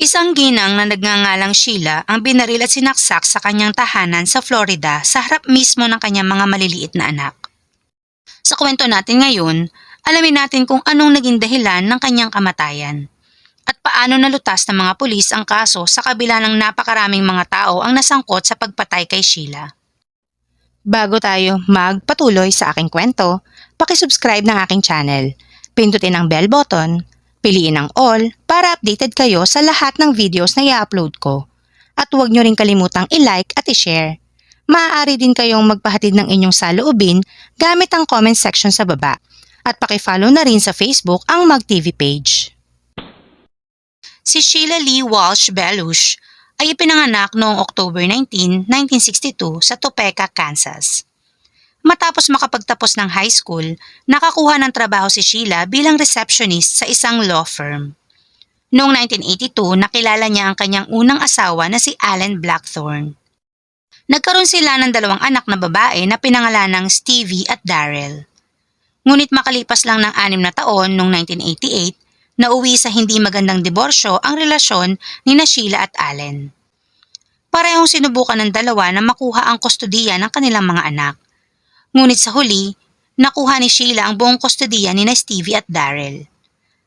Isang ginang na nagngangalang Sheila ang binaril at sinaksak sa kanyang tahanan sa Florida sa harap mismo ng kanyang mga maliliit na anak. Sa kwento natin ngayon, alamin natin kung anong naging dahilan ng kanyang kamatayan at paano nalutas ng mga pulis ang kaso sa kabila ng napakaraming mga tao ang nasangkot sa pagpatay kay Sheila. Bago tayo magpatuloy sa aking kwento, pakisubscribe ng aking channel. Pindutin ang bell button, piliin ang all para updated kayo sa lahat ng videos na i-upload ko. At huwag nyo rin kalimutang i-like at i-share. Maaari din kayong magpahatid ng inyong saloobin gamit ang comment section sa baba. At pakifollow na rin sa Facebook ang MagTV page. Si Sheila Lee Walsh Belush ay ipinanganak noong October 19, 1962 sa Topeka, Kansas. Matapos makapagtapos ng high school, nakakuha ng trabaho si Sheila bilang receptionist sa isang law firm. Noong 1982, nakilala niya ang kanyang unang asawa na si Allen Blackthorne. Nagkaroon sila ng dalawang anak na babae na pinangalan ng Stevie at Daryl. Ngunit makalipas lang ng anim na taon noong 1988, nauwi sa hindi magandang diborsyo ang relasyon ni na Sheila at Allen. Parehong sinubukan ng dalawa na makuha ang kustodiya ng kanilang mga anak. Ngunit sa huli, nakuha ni Sheila ang buong kustodiya ni na Stevie at Daryl.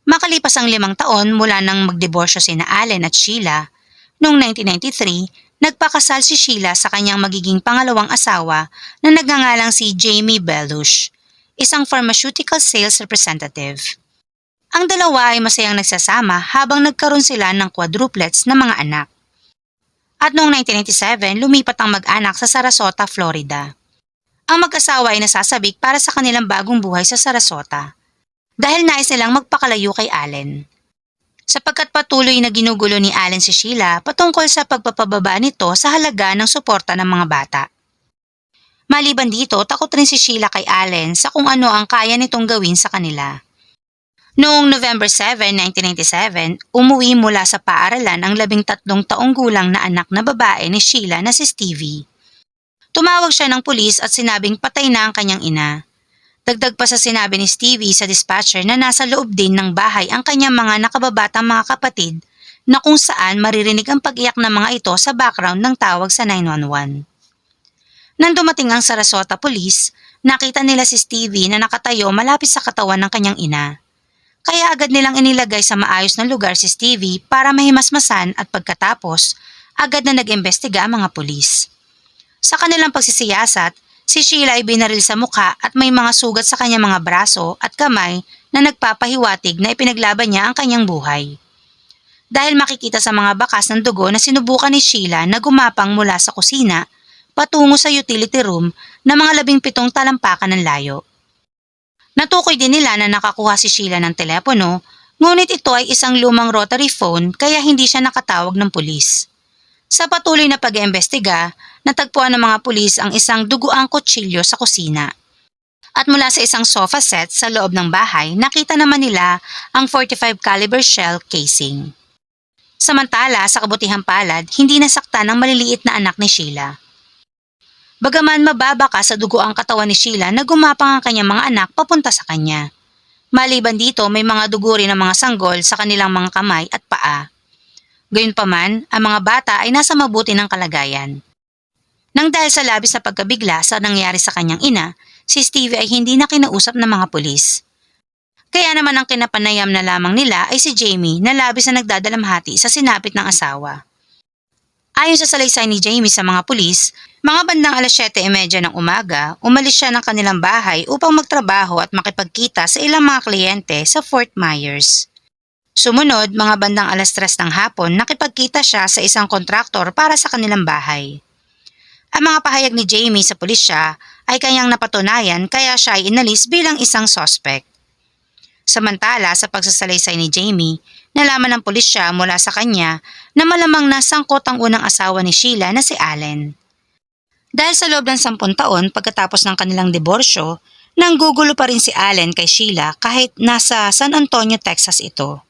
Makalipas ang limang taon mula nang magdiborsyo si na Allen at Sheila, noong 1993, nagpakasal si Sheila sa kanyang magiging pangalawang asawa na nagngangalang si Jamie Belush, isang pharmaceutical sales representative. Ang dalawa ay masayang nagsasama habang nagkaroon sila ng quadruplets na mga anak. At noong 1997, lumipat ang mag-anak sa Sarasota, Florida. Ang mag-asawa ay nasasabik para sa kanilang bagong buhay sa Sarasota dahil nais nilang magpakalayo kay Allen. Sapagkat patuloy na ginugulo ni Allen si Sheila patungkol sa pagpapababa nito sa halaga ng suporta ng mga bata. Maliban dito, takot rin si Sheila kay Allen sa kung ano ang kaya nitong gawin sa kanila. Noong November 7, 1997, umuwi mula sa paaralan ang labing tatlong taong gulang na anak na babae ni Sheila na si Stevie. Tumawag siya ng pulis at sinabing patay na ang kanyang ina. Dagdag pa sa sinabi ni Stevie sa dispatcher na nasa loob din ng bahay ang kanyang mga nakababatang mga kapatid na kung saan maririnig ang pag-iyak ng mga ito sa background ng tawag sa 911. Nang dumating ang Sarasota Police, nakita nila si Stevie na nakatayo malapit sa katawan ng kanyang ina. Kaya agad nilang inilagay sa maayos na lugar si Stevie para mahimasmasan at pagkatapos, agad na nag-imbestiga ang mga pulis. Sa kanilang pagsisiyasat, si Sheila ay binaril sa mukha at may mga sugat sa kanyang mga braso at kamay na nagpapahiwatig na ipinaglaban niya ang kanyang buhay. Dahil makikita sa mga bakas ng dugo na sinubukan ni Sheila na gumapang mula sa kusina patungo sa utility room na mga labing pitong talampakan ng layo. Natukoy din nila na nakakuha si Sheila ng telepono, ngunit ito ay isang lumang rotary phone kaya hindi siya nakatawag ng pulis. Sa patuloy na pag-iimbestiga, natagpuan ng mga pulis ang isang duguang kutsilyo sa kusina. At mula sa isang sofa set sa loob ng bahay, nakita naman nila ang 45 caliber shell casing. Samantala, sa kabutihang palad, hindi nasaktan ang maliliit na anak ni Sheila. Bagaman mababa ka sa dugo ang katawan ni Sheila na gumapang ang kanyang mga anak papunta sa kanya. Maliban dito, may mga dugo rin ng mga sanggol sa kanilang mga kamay at paa. Gayunpaman, ang mga bata ay nasa mabuti ng kalagayan. Nang dahil sa labis na pagkabigla sa nangyari sa kanyang ina, si Stevie ay hindi na kinausap ng mga pulis. Kaya naman ang kinapanayam na lamang nila ay si Jamie na labis na nagdadalamhati sa sinapit ng asawa. Ayon sa salaysay ni Jamie sa mga pulis, mga bandang alas 7.30 ng umaga, umalis siya ng kanilang bahay upang magtrabaho at makipagkita sa ilang mga kliyente sa Fort Myers. Sumunod, mga bandang alas 3 ng hapon, nakipagkita siya sa isang kontraktor para sa kanilang bahay. Ang mga pahayag ni Jamie sa pulisya ay kanyang napatunayan kaya siya ay inalis bilang isang sospek. Samantala sa pagsasalaysay ni Jamie, nalaman ng pulisya mula sa kanya na malamang nasangkot ang unang asawa ni Sheila na si Allen. Dahil sa loob ng sampun taon pagkatapos ng kanilang diborsyo, nanggugulo pa rin si Allen kay Sheila kahit nasa San Antonio, Texas ito.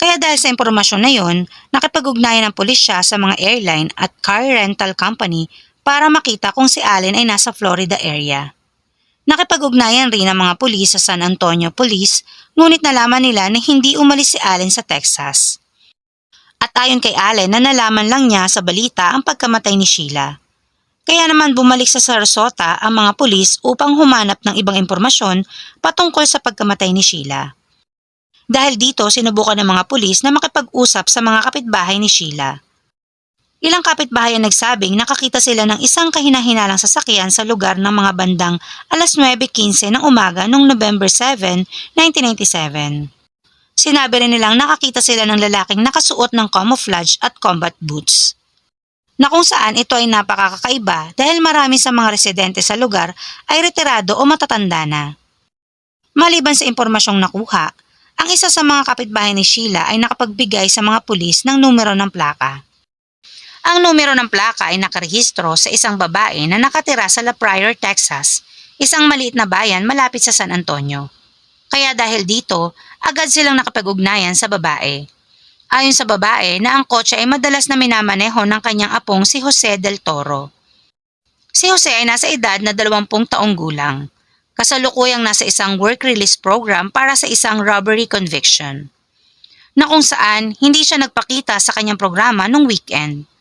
Kaya dahil sa impormasyon na yon, nakipag-ugnayan ng pulisya sa mga airline at car rental company para makita kung si Allen ay nasa Florida area. Nakipag-ugnayan rin ang mga pulis sa San Antonio Police ngunit nalaman nila na hindi umalis si Allen sa Texas. At ayon kay Allen na nalaman lang niya sa balita ang pagkamatay ni Sheila. Kaya naman bumalik sa Sarasota ang mga pulis upang humanap ng ibang impormasyon patungkol sa pagkamatay ni Sheila. Dahil dito sinubukan ng mga pulis na makipag-usap sa mga kapitbahay ni Sheila. Ilang kapitbahay ang nagsabing nakakita sila ng isang kahinahinalang sasakyan sa lugar ng mga bandang alas 9.15 ng umaga noong November 7, 1997. Sinabi rin nilang nakakita sila ng lalaking nakasuot ng camouflage at combat boots. Na kung saan ito ay napakakaiba dahil marami sa mga residente sa lugar ay retirado o matatanda na. Maliban sa impormasyong nakuha, ang isa sa mga kapitbahay ni Sheila ay nakapagbigay sa mga pulis ng numero ng plaka. Ang numero ng plaka ay nakarehistro sa isang babae na nakatira sa La Pryor, Texas, isang maliit na bayan malapit sa San Antonio. Kaya dahil dito, agad silang nakapag-ugnayan sa babae. Ayon sa babae na ang kotse ay madalas na minamaneho ng kanyang apong si Jose del Toro. Si Jose ay nasa edad na 20 taong gulang. Kasalukuyang nasa isang work release program para sa isang robbery conviction. Na kung saan hindi siya nagpakita sa kanyang programa nung weekend.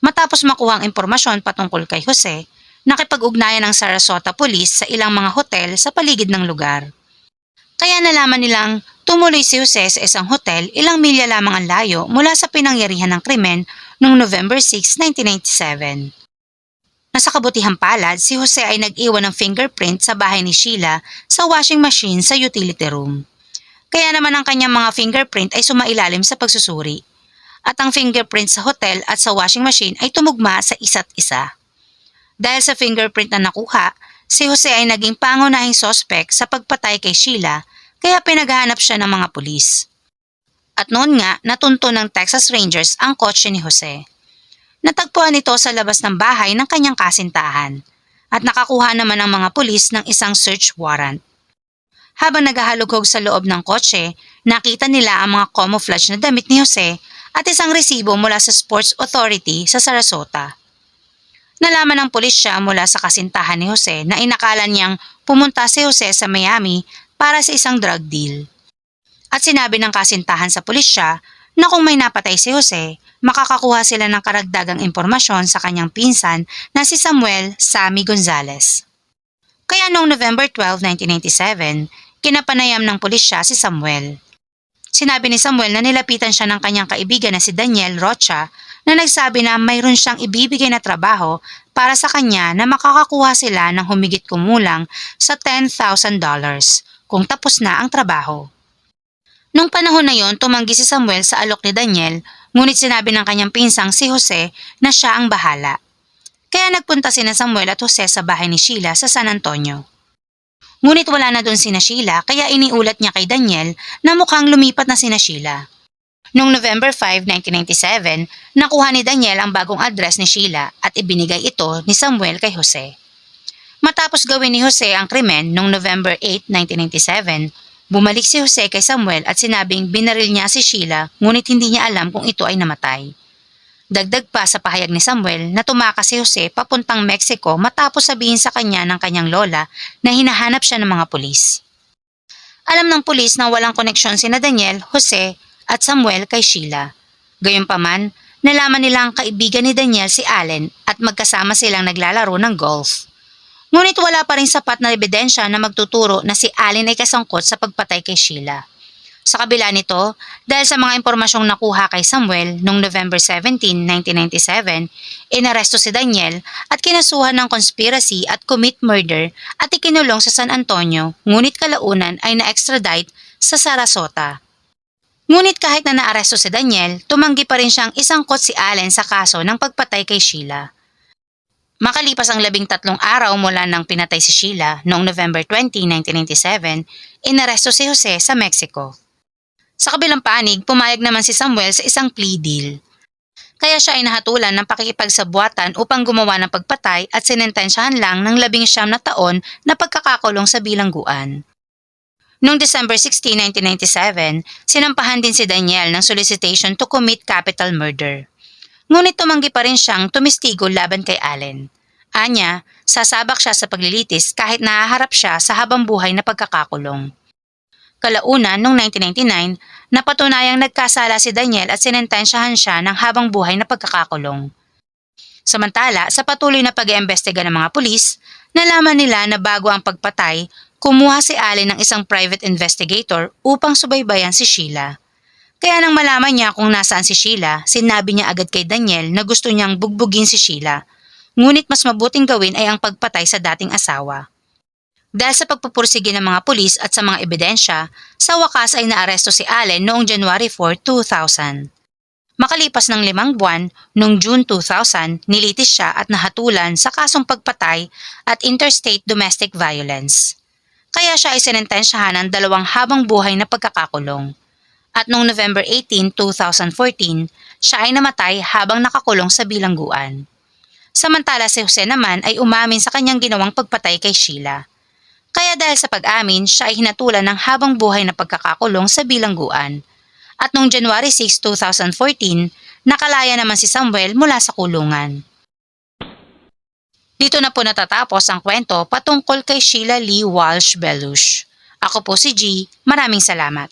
Matapos makuha ang impormasyon patungkol kay Jose, nakipag-ugnayan ng Sarasota Police sa ilang mga hotel sa paligid ng lugar. Kaya nalaman nilang tumuloy si Jose sa isang hotel ilang milya lamang ang layo mula sa pinangyarihan ng krimen noong November 6, 1997. Nasa kabutihang palad, si Jose ay nag-iwan ng fingerprint sa bahay ni Sheila sa washing machine sa utility room. Kaya naman ang kanyang mga fingerprint ay sumailalim sa pagsusuri at ang fingerprint sa hotel at sa washing machine ay tumugma sa isa't isa. Dahil sa fingerprint na nakuha, si Jose ay naging pangunahing sospek sa pagpatay kay Sheila kaya pinaghahanap siya ng mga pulis. At noon nga, natunto ng Texas Rangers ang kotse ni Jose. Natagpuan ito sa labas ng bahay ng kanyang kasintahan at nakakuha naman ang mga pulis ng isang search warrant. Habang naghahalughog sa loob ng kotse, nakita nila ang mga camouflage na damit ni Jose at isang resibo mula sa Sports Authority sa Sarasota. Nalaman ng pulisya mula sa kasintahan ni Jose na inakala niyang pumunta si Jose sa Miami para sa isang drug deal. At sinabi ng kasintahan sa pulisya na kung may napatay si Jose, makakakuha sila ng karagdagang impormasyon sa kanyang pinsan na si Samuel Sammy Gonzalez. Kaya noong November 12, 1997, kinapanayam ng pulisya si Samuel. Sinabi ni Samuel na nilapitan siya ng kanyang kaibigan na si Daniel Rocha na nagsabi na mayroon siyang ibibigay na trabaho para sa kanya na makakakuha sila ng humigit kumulang sa $10,000 kung tapos na ang trabaho. Nung panahon na yon, tumanggi si Samuel sa alok ni Daniel, ngunit sinabi ng kanyang pinsang si Jose na siya ang bahala. Kaya nagpunta sina Samuel at Jose sa bahay ni Sheila sa San Antonio. Ngunit wala na doon sina Sheila kaya iniulat niya kay Daniel na mukhang lumipat na sina Sheila. Noong November 5, 1997, nakuha ni Daniel ang bagong address ni Sheila at ibinigay ito ni Samuel kay Jose. Matapos gawin ni Jose ang krimen noong November 8, 1997, bumalik si Jose kay Samuel at sinabing binaril niya si Sheila ngunit hindi niya alam kung ito ay namatay. Dagdag pa sa pahayag ni Samuel na tumakas si Jose papuntang Mexico matapos sabihin sa kanya ng kanyang lola na hinahanap siya ng mga pulis. Alam ng pulis na walang koneksyon sina Daniel, Jose at Samuel kay Sheila. Gayunpaman, nalaman nila ang kaibigan ni Daniel si Allen at magkasama silang naglalaro ng golf. Ngunit wala pa rin sapat na ebidensya na magtuturo na si Allen ay kasangkot sa pagpatay kay Sheila. Sa kabila nito, dahil sa mga impormasyong nakuha kay Samuel noong November 17, 1997, inaresto si Daniel at kinasuhan ng conspiracy at commit murder at ikinulong sa San Antonio, ngunit kalaunan ay na-extradite sa Sarasota. Ngunit kahit na naaresto si Daniel, tumanggi pa rin siyang isangkot si Allen sa kaso ng pagpatay kay Sheila. Makalipas ang labing tatlong araw mula nang pinatay si Sheila noong November 20, 1997, inaresto si Jose sa Mexico. Sa kabilang panig, pumayag naman si Samuel sa isang plea deal. Kaya siya ay nahatulan ng pakikipagsabuatan upang gumawa ng pagpatay at sinentensyahan lang ng labing siyam na taon na pagkakakulong sa bilangguan. Noong December 16, 1997, sinampahan din si Daniel ng solicitation to commit capital murder. Ngunit tumanggi pa rin siyang tumistigo laban kay Allen. Anya, sasabak siya sa paglilitis kahit nahaharap siya sa habang buhay na pagkakakulong. Kalaunan noong 1999, napatunayang nagkasala si Daniel at sinentensyahan siya ng habang buhay na pagkakakulong. Samantala, sa patuloy na pag-iimbestiga ng mga pulis, nalaman nila na bago ang pagpatay, kumuha si Allen ng isang private investigator upang subaybayan si Sheila. Kaya nang malaman niya kung nasaan si Sheila, sinabi niya agad kay Daniel na gusto niyang bugbugin si Sheila. Ngunit mas mabuting gawin ay ang pagpatay sa dating asawa. Dahil sa pagpupursige ng mga pulis at sa mga ebidensya, sa wakas ay naaresto si Allen noong January 4, 2000. Makalipas ng limang buwan, noong June 2000, nilitis siya at nahatulan sa kasong pagpatay at interstate domestic violence. Kaya siya ay sinentensyahan ng dalawang habang buhay na pagkakakulong. At noong November 18, 2014, siya ay namatay habang nakakulong sa bilangguan. Samantala si Jose naman ay umamin sa kanyang ginawang pagpatay kay Sheila. Kaya dahil sa pag-amin, siya ay hinatulan ng habang buhay na pagkakakulong sa bilangguan. At noong January 6, 2014, nakalaya naman si Samuel mula sa kulungan. Dito na po natatapos ang kwento patungkol kay Sheila Lee Walsh Belush. Ako po si G. Maraming salamat.